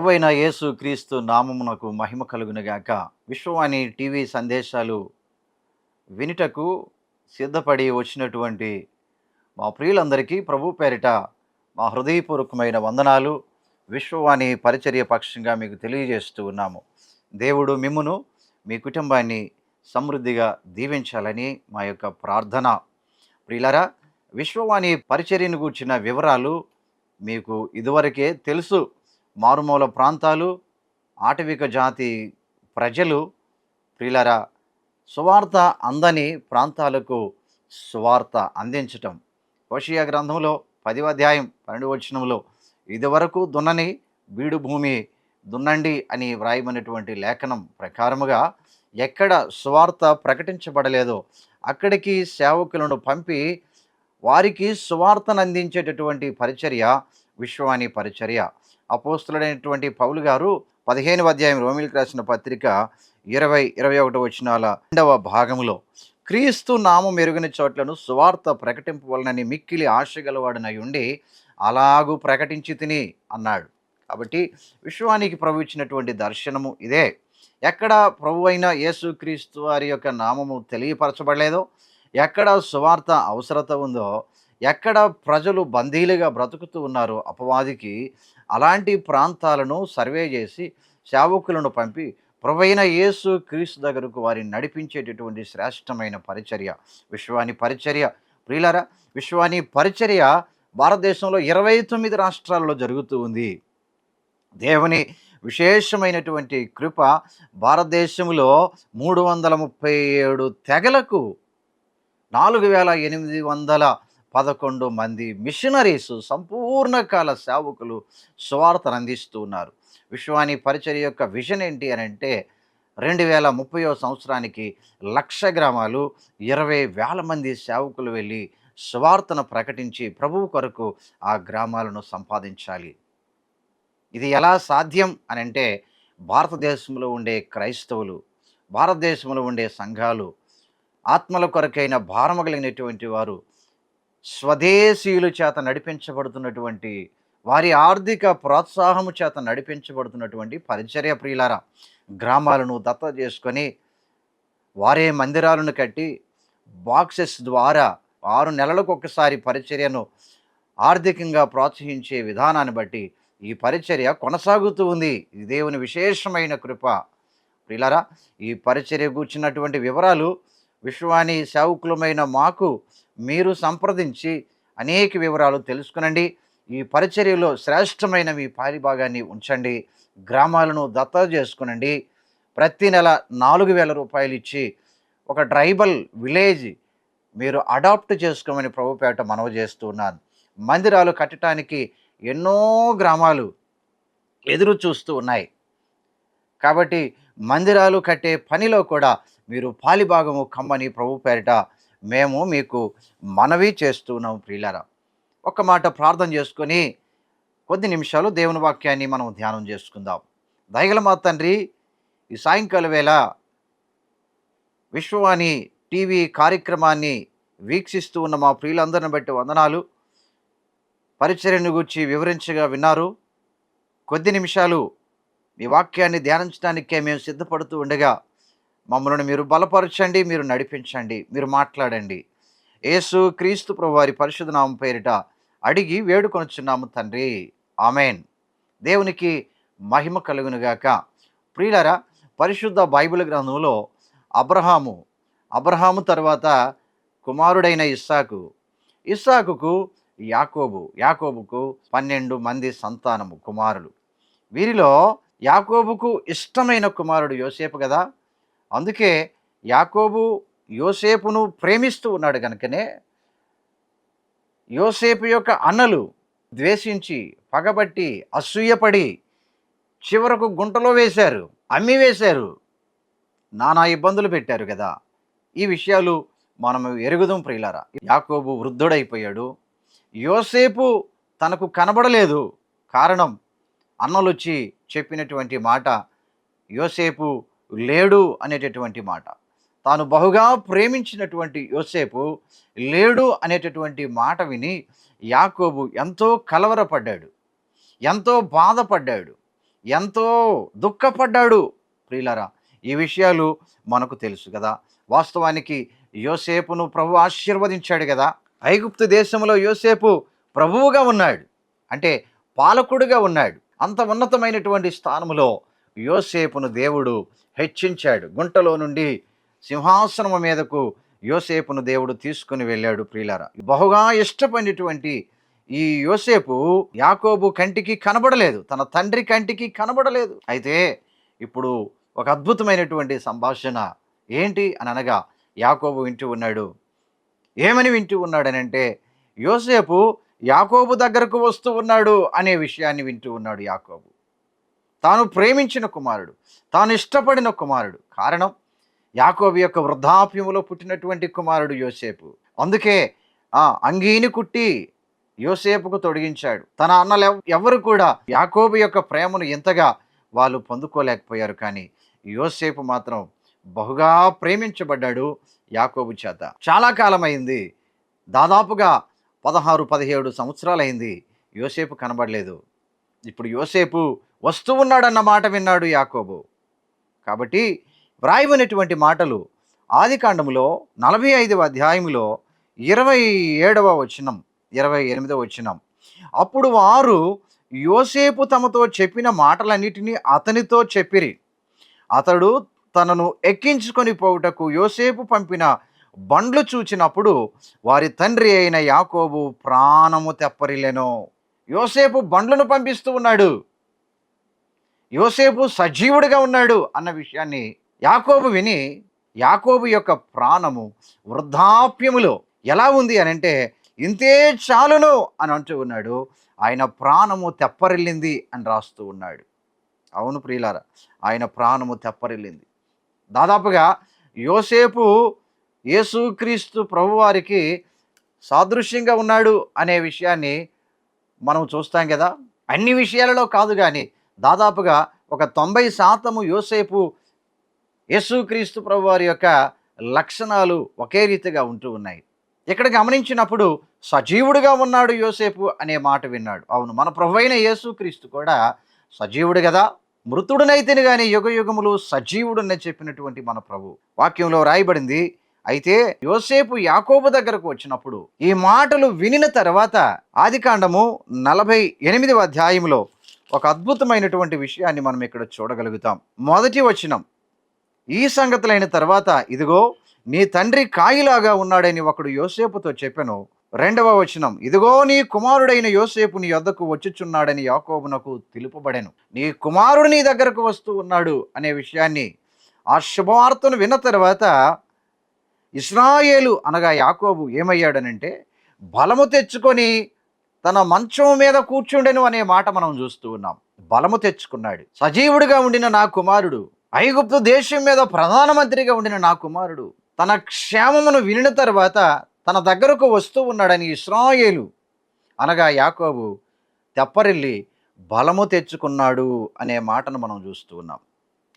ప్రభు యేసు క్రీస్తు నామమునకు మహిమ కలుగునగాక విశ్వవాణి టీవీ సందేశాలు వినిటకు సిద్ధపడి వచ్చినటువంటి మా ప్రియులందరికీ ప్రభు పేరిట మా హృదయపూర్వకమైన వందనాలు. విశ్వవాణి పరిచర్య పక్షంగా మీకు తెలియజేస్తూ ఉన్నాము. దేవుడు మిమ్మును మీ కుటుంబాన్ని సమృద్ధిగా దీవించాలని మా యొక్క ప్రార్థన. ప్రియులరా విశ్వవాణి పరిచర్యను గూర్చిన వివరాలు మీకు ఇదివరకే తెలుసు. మారుమూల ప్రాంతాలు ఆటవిక జాతి ప్రజలు ప్రిలరా సువార్త అందని ప్రాంతాలకు సువార్త అందించటం. కోషియా గ్రంథంలో పదివ అధ్యాయం పన్నెండు వచనంలో ఇదివరకు దున్నని బీడు భూమి దున్నండి అని వ్రాయమనేటువంటి లేఖనం ప్రకారముగా ఎక్కడ సువార్త ప్రకటించబడలేదో అక్కడికి సేవకులను పంపి వారికి సువార్తను అందించేటటువంటి పరిచర్య విశ్వాని పరిచర్య. అపోస్తులైనటువంటి పౌలు గారు పదిహేను అధ్యాయం రోమిలకు రాసిన పత్రిక ఇరవై ఇరవై ఒకటి వచ్చినాల రెండవ భాగంలో క్రీస్తు నామం మెరుగిన చోట్లను సువార్త ప్రకటింపవలనని మిక్కిలి ఆశగలవాడనై ఉండి అలాగూ ప్రకటించి తిని అన్నాడు. కాబట్టి విశ్వానికి ప్రభు ఇచ్చినటువంటి దర్శనము ఇదే. ఎక్కడ ప్రభు అయిన యేసుక్రీస్తు వారి యొక్క నామము తెలియపరచబడలేదో ఎక్కడ సువార్త అవసరత ఉందో ఎక్కడ ప్రజలు బందీలుగా బ్రతుకుతూ ఉన్నారో అపవాదికి అలాంటి ప్రాంతాలను సర్వే చేసి సేవకులను పంపి ప్రభైన యేసు క్రీస్తు దగ్గరకు వారిని నడిపించేటటువంటి శ్రేష్టమైన పరిచర్య విశ్వాని పరిచర్య. ప్రియులరా విశ్వాని పరిచర్య భారతదేశంలో ఇరవై తొమ్మిది రాష్ట్రాల్లో జరుగుతూ ఉంది. దేవుని విశేషమైనటువంటి కృప భారతదేశంలో మూడు వందల ముప్పై ఏడు తెగలకు నాలుగు వేల ఎనిమిది వందల పదకొండు మంది మిషనరీస్ సంపూర్ణ కాల సేవకులు స్వార్థను అందిస్తూ ఉన్నారు. విశ్వాని పరిచర్య యొక్క విజన్ ఏంటి అని అంటే రెండు వేల ముప్పయో సంవత్సరానికి లక్ష గ్రామాలు ఇరవై వేల మంది సేవకులు వెళ్ళి స్వార్థను ప్రకటించి ప్రభువు కొరకు ఆ గ్రామాలను సంపాదించాలి. ఇది ఎలా సాధ్యం అని అంటే భారతదేశంలో ఉండే క్రైస్తవులు భారతదేశంలో ఉండే సంఘాలు ఆత్మల కొరకైన భారము కలిగినటువంటి వారు స్వదేశీయుల చేత నడిపించబడుతున్నటువంటి వారి ఆర్థిక ప్రోత్సాహము చేత నడిపించబడుతున్నటువంటి పరిచర్య ప్రియులారా గ్రామాలను దత్త చేసుకొని వారే మందిరాలను కట్టి బాక్సెస్ ద్వారా ఆరు నెలలకు ఒకసారి పరిచర్యను ఆర్థికంగా ప్రోత్సహించే విధానాన్ని బట్టి ఈ పరిచర్య కొనసాగుతూ ఉంది. ఇది దేవుని విశేషమైన కృప. ప్రియులారా ఈ పరిచర్య కూర్చున్నటువంటి వివరాలు విశ్వాని సేవకులమైన మాకు మీరు సంప్రదించి అనేక వివరాలు తెలుసుకునండి. ఈ పరిచర్యలో శ్రేష్టమైన మీ పారిభాగాన్ని ఉంచండి. గ్రామాలను దత్త చేసుకునండి. ప్రతి నెల నాలుగు వేల రూపాయలు ఇచ్చి ఒక ట్రైబల్ విలేజ్ మీరు అడాప్ట్ చేసుకోమని ప్రభుపేట మనవి చేస్తున్నాను మందిరాలు కట్టడానికి ఎన్నో గ్రామాలు ఎదురు చూస్తూ ఉన్నాయి. కాబట్టి మందిరాలు కట్టే పనిలో కూడా మీరు పాలిభాగము కమ్మని ప్రభు పేరిట మేము మీకు మనవి చేస్తున్నాం ప్రియులారా. ఒక మాట ప్రార్థన చేసుకొని కొద్ది నిమిషాలు దేవుని వాక్యాన్ని మనం ధ్యానం చేసుకుందాం. దయగల మా తండ్రి ఈ సాయంకాల వేళ విశ్వవాణి టీవీ కార్యక్రమాన్ని వీక్షిస్తూ ఉన్న మా ప్రియులందరిని బట్టి వందనాలు. పరిచర్యను గురించి వివరించగా విన్నారు. కొద్ది నిమిషాలు మీ వాక్యాన్ని ధ్యానించడానికే మేము సిద్ధపడుతూ ఉండగా మమ్మల్ని మీరు బలపరచండి మీరు నడిపించండి మీరు మాట్లాడండి. యేసు క్రీస్తు ప్రభువారి పరిశుధనామం నామం పేరిట అడిగి వేడుకొనుచున్నాము తండ్రి. ఆమెన్. దేవునికి మహిమ కలుగునుగాక. ప్రియులరా పరిశుద్ధ బైబిల్ గ్రంథంలో అబ్రహాము అబ్రహాము తర్వాత కుమారుడైన ఇస్సాకు ఇస్సాకుకు యాకోబు యాకోబుకు పన్నెండు మంది సంతానము కుమారులు. వీరిలో యాకోబుకు ఇష్టమైన కుమారుడు యోసేపు కదా? అందుకే యాకోబు యోసేపును ప్రేమిస్తూ ఉన్నాడు కనుకనే యోసేపు యొక్క అన్నలు ద్వేషించి పగబట్టి అసూయపడి చివరకు గుంటలో వేశారు అమ్మి వేశారు నానా ఇబ్బందులు పెట్టారు కదా ఈ విషయాలు మనం ఎరుగుదాం ప్రియులారా. యాకోబు వృద్ధుడైపోయాడు. యోసేపు తనకు కనబడలేదు. కారణం అన్నలు వచ్చి చెప్పినటువంటి మాట యోసేపు లేడు అనేటటువంటి మాట. తాను బహుగా ప్రేమించినటువంటి యోసేపు లేడు అనేటటువంటి మాట విని యాకోబు ఎంతో కలవరపడ్డాడు. ఎంతో బాధపడ్డాడు. ఎంతో దుఃఖపడ్డాడు. ప్రియులరా ఈ విషయాలు మనకు తెలుసు కదా. వాస్తవానికి యోసేపును ప్రభు ఆశీర్వదించాడు కదా. ఐగుప్తు దేశంలో యోసేపు ప్రభువుగా ఉన్నాడు. అంటే పాలకుడుగా ఉన్నాడు. అంత ఉన్నతమైనటువంటి స్థానంలో యోసేపును దేవుడు హెచ్చించాడు. గుంటలో నుండి సింహాసనము మీదకు యోసేపును దేవుడు తీసుకుని వెళ్ళాడు ప్రియులార. బహుగా ఇష్టపడినటువంటి ఈ యోసేపు యాకోబు కంటికి కనబడలేదు. తన తండ్రి కంటికి కనబడలేదు. అయితే ఇప్పుడు ఒక అద్భుతమైనటువంటి సంభాషణ ఏంటి అని అనగా యాకోబు వింటూ ఉన్నాడు. ఏమని వింటూ ఉన్నాడనంటే యోసేపు యాకోబు దగ్గరకు వస్తూ ఉన్నాడు అనే విషయాన్ని వింటూ ఉన్నాడు యాకోబు. తాను ప్రేమించిన కుమారుడు తాను ఇష్టపడిన కుమారుడు. కారణం యాకోబు యొక్క వృద్ధాప్యములో పుట్టినటువంటి కుమారుడు యోసేపు. అందుకే ఆ అంగీని కుట్టి యోసేపుకు తొడిగించాడు. తన అన్నలు ఎవరు కూడా యాకోబు యొక్క ప్రేమను ఎంతగా వాళ్ళు పొందుకోలేకపోయారు. కానీ యోసేపు మాత్రం బహుగా ప్రేమించబడ్డాడు యాకోబు చేత. చాలా కాలం అయింది దాదాపుగా పదహారు పదిహేడు సంవత్సరాలైంది యోసేపు కనబడలేదు. ఇప్పుడు యోసేపు వస్తూ ఉన్నాడన్న మాట విన్నాడు యాకోబు. కాబట్టి వ్రాయబడినటువంటి మాటలు ఆదికాండములో నలభై ఐదవ అధ్యాయములో ఇరవై ఏడవ వచనం ఇరవై ఎనిమిదవ వచనం. అప్పుడు వారు యోసేపు తమతో చెప్పిన మాటలన్నిటినీ అతనితో చెప్పిరి. అతడు తనను ఎక్కించుకొని పోవుటకు యోసేపు పంపిన బండ్లు చూచినప్పుడు వారి తండ్రి అయిన యాకోబు ప్రాణము తెప్పరిలెను యోసేపు బండ్లను పంపిస్తూ ఉన్నాడు. యోసేపు సజీవుడిగా ఉన్నాడు అన్న విషయాన్ని యాకోబు విని యాకోబు యొక్క ప్రాణము వృద్ధాప్యములో ఎలా ఉంది అని అంటే ఇంతే చాలును అని అంటూ ఉన్నాడు. ఆయన ప్రాణము తెప్పరిల్లింది అని రాస్తూ ఉన్నాడు. అవును ప్రియులారా ఆయన ప్రాణము తెప్పరిల్లింది. దాదాపుగా యోసేపు యేసుక్రీస్తు ప్రభువారికి సాదృశ్యంగా ఉన్నాడు అనే విషయాన్ని మనం చూస్తాం కదా. అన్ని విషయాలలో కాదు కానీ దాదాపుగా ఒక తొంభై శాతము యోసేపు యేసుక్రీస్తు ప్రభువారి యొక్క లక్షణాలు ఒకే రీతిగా ఉంటూ ఉన్నాయి. ఇక్కడ గమనించినప్పుడు సజీవుడిగా ఉన్నాడు యోసేపు అనే మాట విన్నాడు. అవును మన ప్రభు అయిన యేసుక్రీస్తు కూడా సజీవుడు కదా మృతుడునైతేనే కానీ యుగ యుగములు సజీవుడుని చెప్పినటువంటి మన ప్రభు. వాక్యంలో రాయబడింది అయితే యోసేపు యాకోబు దగ్గరకు వచ్చినప్పుడు ఈ మాటలు వినిన తర్వాత ఆదికాండము నలభై ఎనిమిదవ అధ్యాయంలో ఒక అద్భుతమైనటువంటి విషయాన్ని మనం ఇక్కడ చూడగలుగుతాం. మొదటి వచనం ఈ సంగతులైన తర్వాత ఇదిగో నీ తండ్రి కాయిలాగా ఉన్నాడని ఒకడు యోసేపుతో చెప్పాను. రెండవ వచనం ఇదిగో నీ కుమారుడైన యోసేపు నీ వద్దకు వచ్చుచున్నాడని యాకోబునకు తెలుపబడెను. నీ కుమారుడు నీ దగ్గరకు వస్తూ ఉన్నాడు అనే విషయాన్ని ఆ శుభవార్తను విన్న తర్వాత ఇస్రాయేలు అనగా యాకోబు ఏమయ్యాడనంటే బలము తెచ్చుకొని తన మంచం మీద కూర్చుండెను అనే మాట మనం చూస్తూ ఉన్నాం. బలము తెచ్చుకున్నాడు. సజీవుడిగా ఉండిన నా కుమారుడు ఐగుప్తు దేశం మీద ప్రధానమంత్రిగా ఉండిన నా కుమారుడు తన క్షేమమును వినిన తర్వాత తన దగ్గరకు వస్తూ ఉన్నాడని ఇస్రాయేలు. అనగా యాకోబు తెప్పరిల్లి బలము తెచ్చుకున్నాడు అనే మాటను మనం చూస్తూ ఉన్నాం.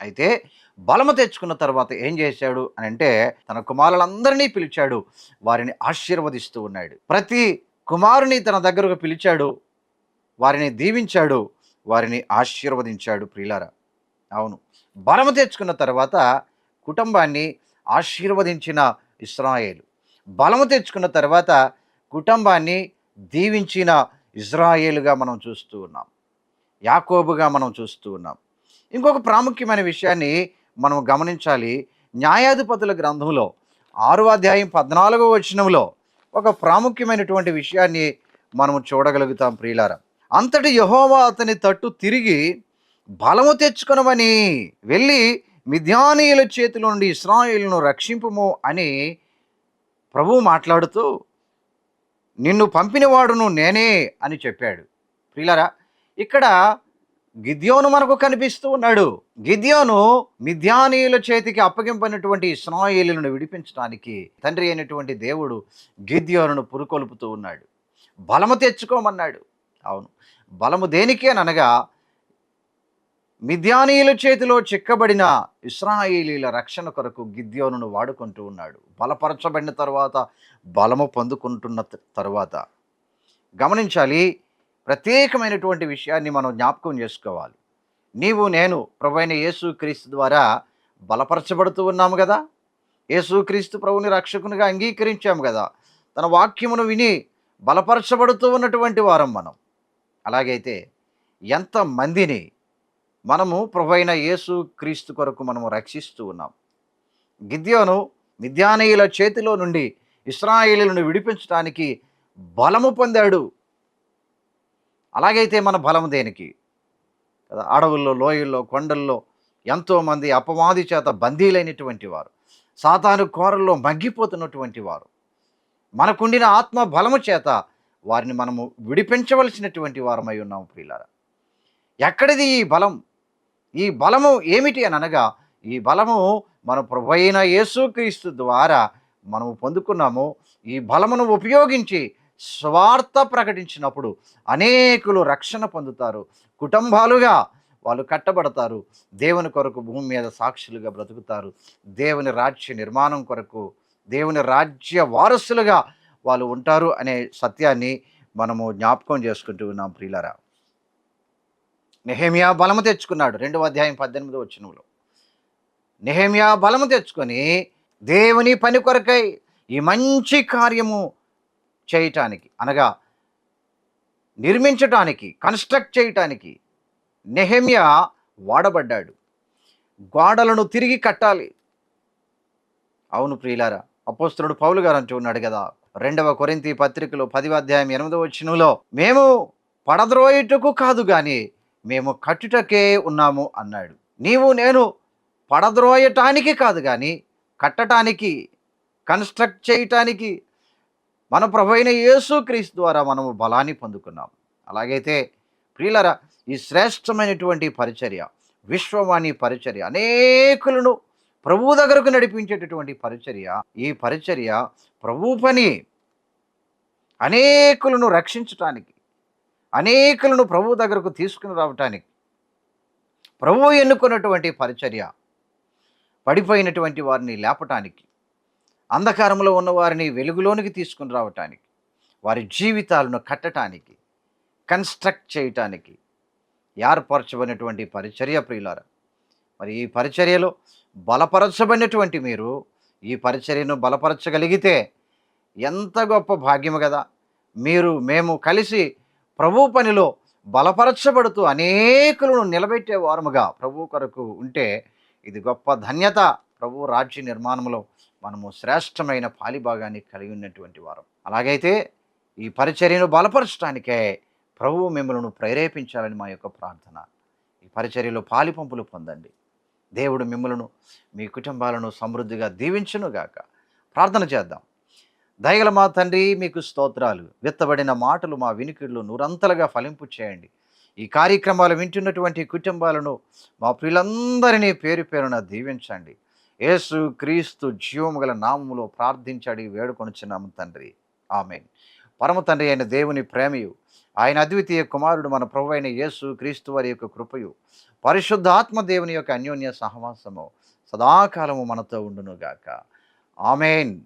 అయితే బలము తెచ్చుకున్న తర్వాత ఏం చేశాడు అని అంటే తన కుమారులందరినీ పిలిచాడు వారిని ఆశీర్వదిస్తూ ఉన్నాడు. ప్రతి కుమారుని తన దగ్గరకు పిలిచాడు. వారిని దీవించాడు. వారిని ఆశీర్వదించాడు ప్రియులారా. అవును. బలము తెచ్చుకున్న తర్వాత కుటుంబాన్ని ఆశీర్వదించిన ఇస్రాయేలు. బలము తెచ్చుకున్న తర్వాత కుటుంబాన్ని దీవించిన ఇజ్రాయేలుగా మనం చూస్తూ ఉన్నాం. యాకోబుగా మనం చూస్తూ ఉన్నాం. ఇంకొక ప్రాముఖ్యమైన విషయాన్ని మనం గమనించాలి. న్యాయాధిపతుల గ్రంథంలో ఆరో అధ్యాయం పద్నాలుగో వచనంలో ఒక ప్రాముఖ్యమైనటువంటి విషయాన్ని మనం చూడగలుగుతాం ప్రియులార. అంతటి యహోవా అతని తట్టు తిరిగి బలము తెచ్చుకొనమని వెళ్ళి మిథ్యానీయుల చేతిలో నుండి ఇస్రాయిల్ను రక్షింపుము అని ప్రభువు మాట్లాడుతూ నిన్ను పంపినవాడును నేనే అని చెప్పాడు. ప్రియులారా ఇక్కడ గిద్యోను మనకు కనిపిస్తూ ఉన్నాడు. గిద్యోను మిథ్యానీయుల చేతికి అప్పగింపనటువంటి ఇస్రాయేలులను విడిపించడానికి తండ్రి అయినటువంటి దేవుడు గిద్యోనును పురుకొల్పుతూ ఉన్నాడు. బలము తెచ్చుకోమన్నాడు. అవును. బలము దేనికి అని అనగా మిథ్యానీయుల చేతిలో చిక్కబడిన ఇస్రాయేలీల రక్షణ కొరకు గిద్యోనును వాడుకుంటూ ఉన్నాడు. బలపరచబడిన తర్వాత బలము పొందుకుంటున్న త- తరువాత. గమనించాలి ప్రత్యేకమైనటువంటి విషయాన్ని మనం జ్ఞాపకం చేసుకోవాలి. నీవు నేను ప్రభువైన యేసు క్రీస్తు ద్వారా బలపరచబడుతూ ఉన్నాము కదా. యేసుక్రీస్తు ప్రభుని రక్షకునిగా అంగీకరించాము కదా. తన వాక్యమును విని బలపరచబడుతూ ఉన్నటువంటి వారం మనం. అలాగైతే ఎంతమందిని మనము ప్రభైన యేసు క్రీస్తు కొరకు మనము రక్షిస్తూ ఉన్నాం. గిద్యోను మిద్యానీయుల చేతిలో నుండి ఇస్రాయేలీలను విడిపించడానికి బలము పొందాడు అలాగైతే మన బలం దేనికి? కదా అడవుల్లో లోయల్లో కొండల్లో ఎంతోమంది అపవాది చేత బందీలైనటువంటి వారు సాతాను కోరల్లో మగ్గిపోతున్నటువంటి వారు మనకుండిన ఆత్మ బలము చేత వారిని మనము విడిపించవలసినటువంటి వారమై ఉన్నాము ప్రియులారా. ఎక్కడిది ఈ బలం? ఈ బలము ఏమిటి అని అనగా ఈ బలము మన ప్రభు అయిన యేసుక్రీస్తు ద్వారా మనము పొందుకున్నాము. ఈ బలమును ఉపయోగించి స్వార్థ ప్రకటించినప్పుడు అనేకులు రక్షణ పొందుతారు. కుటుంబాలుగా వాళ్ళు కట్టబడతారు. దేవుని కొరకు భూమి మీద సాక్షులుగా బ్రతుకుతారు. దేవుని రాజ్య నిర్మాణం కొరకు దేవుని రాజ్య వారసులుగా వాళ్ళు ఉంటారు అనే సత్యాన్ని మనము జ్ఞాపకం చేసుకుంటూ ఉన్నాం ప్రియులరా. నెహేమియా బలము తెచ్చుకున్నాడు. రెండవ అధ్యాయం పద్దెనిమిది వచ్చినలో నెహేమియా బలము తెచ్చుకొని దేవుని పని కొరకై ఈ మంచి కార్యము చేయటానికి అనగా నిర్మించటానికి కన్స్ట్రక్ట్ చేయటానికి నెహెమియా వాడబడ్డాడు. గోడలను తిరిగి కట్టాలి. అవును ప్రియులారా అపోస్తుడు పౌలు గారు అంటూ ఉన్నాడు కదా రెండవ కొరింతి పత్రికలో పదివ అధ్యాయం ఎనిమిదవ వచ్చినలో మేము పడద్రోయుటకు కాదు కానీ మేము కట్టుటకే ఉన్నాము అన్నాడు. నీవు నేను పడద్రోయటానికి కాదు కానీ కట్టటానికి కన్స్ట్రక్ట్ చేయటానికి మన ప్రభు అయిన యేసుక్రీస్తు ద్వారా మనము బలాన్ని పొందుకున్నాం అలాగైతే ప్రియులరా ఈ శ్రేష్టమైనటువంటి పరిచర్య విశ్వవాణి పరిచర్య అనేకులను ప్రభు దగ్గరకు నడిపించేటటువంటి పరిచర్య ఈ పరిచర్య ప్రభు పని. అనేకులను రక్షించటానికి అనేకులను ప్రభు దగ్గరకు తీసుకుని రావటానికి ప్రభువు ఎన్నుకున్నటువంటి పరిచర్య పడిపోయినటువంటి వారిని లేపటానికి అంధకారంలో ఉన్న వారిని వెలుగులోనికి తీసుకుని రావటానికి వారి జీవితాలను కట్టడానికి కన్స్ట్రక్ట్ చేయటానికి ఏర్పరచబడినటువంటి పరిచర్య ప్రియులారా. మరి ఈ పరిచర్యలో బలపరచబడినటువంటి మీరు ఈ పరిచర్యను బలపరచగలిగితే ఎంత గొప్ప భాగ్యము కదా! మీరు మేము కలిసి ప్రభు పనిలో బలపరచబడుతూ అనేకులను నిలబెట్టే వారముగా ప్రభు కొరకు ఉంటే ఇది గొప్ప ధన్యత ప్రభు రాజ్య నిర్మాణంలో మనము శ్రేష్టమైన పాలిభాగాన్ని కలిగి ఉన్నటువంటి వారం. అలాగైతే ఈ పరిచర్యను బలపరచడానికే ప్రభువు మిమ్మల్ని ప్రేరేపించాలని మా యొక్క ప్రార్థన. ఈ పరిచర్యలో పాలిపంపులు పొందండి. దేవుడు మిమ్మలను మీ కుటుంబాలను సమృద్ధిగా దీవించునుగాక. ప్రార్థన చేద్దాం. దయగల మా తండ్రి మీకు స్తోత్రాలు. విత్తబడిన మాటలు మా వినికిళ్ళు నూరంతలుగా ఫలింపు చేయండి. ఈ కార్యక్రమాలు వింటున్నటువంటి కుటుంబాలను మా ప్రియులందరినీ పేరు పేరున దీవించండి. యేసు క్రీస్తు జీవము గల నామములో ప్రార్థించడి వేడుకొనుచున్నాము తండ్రి. ఆమెన్. పరమ తండ్రి అయిన దేవుని ప్రేమయు ఆయన అద్వితీయ కుమారుడు మన ప్రభు అయిన యేసు క్రీస్తు వారి యొక్క కృపయు పరిశుద్ధాత్మ దేవుని యొక్క అన్యోన్య సహవాసము సదాకాలము మనతో ఉండునుగాక. ఆమెన్.